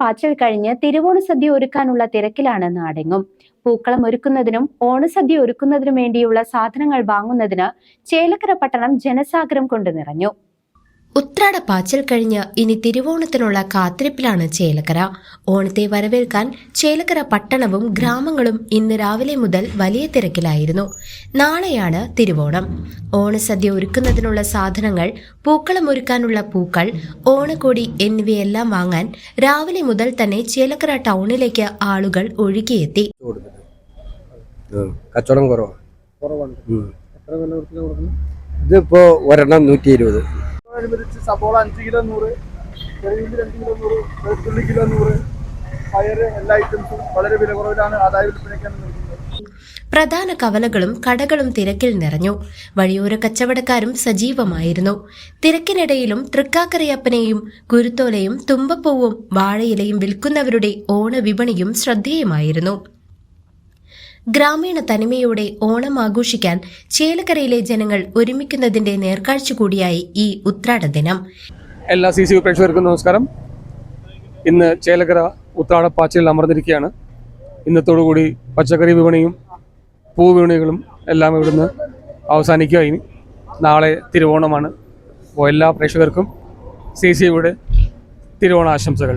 പാച്ചൽ കഴിഞ്ഞ് തിരുവോണ സദ്യ ഒരുക്കാനുള്ള തിരക്കിലാണ് നാടെങ്ങും. പൂക്കളം ഒരുക്കുന്നതിനും ഓണസദ്യ ഒരുക്കുന്നതിനും വേണ്ടിയുള്ള സാധനങ്ങൾ വാങ്ങുന്നതിന് ചേലക്കര പട്ടണം ജനസാഗരം കൊണ്ട് നിറഞ്ഞു. ഉത്രാട പാച്ചൽ കഴിഞ്ഞ് ഇനി തിരുവോണത്തിനുള്ള കാത്തിരിപ്പിലാണ് ചേലക്കര. ഓണത്തെ വരവേൽക്കാൻ ചേലക്കര പട്ടണവും ഗ്രാമങ്ങളും ഇന്ന് രാവിലെ മുതൽ വലിയ തിരക്കിലായിരുന്നു. നാളെയാണ് തിരുവോണം. ഓണസദ്യ ഒരുക്കുന്നതിനുള്ള സാധനങ്ങൾ പൂക്കളം ഒരുക്കാനുള്ള പൂക്കൾ ഓണക്കോടി എന്നിവയെല്ലാം വാങ്ങാൻ രാവിലെ മുതൽ തന്നെ ചേലക്കര ടൗണിലേക്ക് ആളുകൾ ഒഴുകിയെത്തി. കച്ചവടം കുറവാണ്. ഇതിപ്പോ ഒരെണ്ണം നൂറ്റി ഇരുപത് അനുസരിച്ച് സബോള അഞ്ച് കിലോ നൂറ് കരിമീൻ രണ്ട് കിലോ നൂറ് വെളുത്തുള്ളി കിലോ നൂറ് പയർ എല്ലാ ഐറ്റംസും വളരെ വില കുറവിലാണ് ആദായ വിൽപ്പനയ്ക്കാണ് നൽകുന്നത്. പ്രധാന കവലകളും കടകളും തിരക്കിൽ നിറഞ്ഞു. വഴിയോര കച്ചവടക്കാരും സജീവമായിരുന്നു. തിരക്കിനിടയിലും തൃക്കാക്കരയപ്പനെയും കുരുത്തോലയും തുമ്പപ്പൂവും വാഴയിലയും വിൽക്കുന്നവരുടെ ഓണവിപണിയും ശ്രദ്ധേയമായിരുന്നു. ഗ്രാമീണ തനിമയോടെ ഓണം ആഘോഷിക്കാൻ ചേലക്കരയിലെ ജനങ്ങൾ ഒരുമിക്കുന്നതിന്റെ നേർക്കാഴ്ച കൂടിയായി ഈ ഉത്രാട ദിനം. എല്ലാ സി സി പ്രേക്ഷകർക്കും നമസ്കാരം. ഇന്ന് ചേലക്കര ഉത്രാടപ്പാച്ചിൽ അമർന്നിരിക്കുകയാണ്. ഇന്നത്തോടുകൂടി പച്ചക്കറി വിപണിയും പൂ വിപണികളും എല്ലാം ഇവിടുന്ന് അവസാനിക്കുക. ഇനി നാളെ തിരുവോണമാണ്. അപ്പോൾ എല്ലാ പ്രേക്ഷകർക്കും സി സിയുടെ തിരുവോണ ആശംസകൾ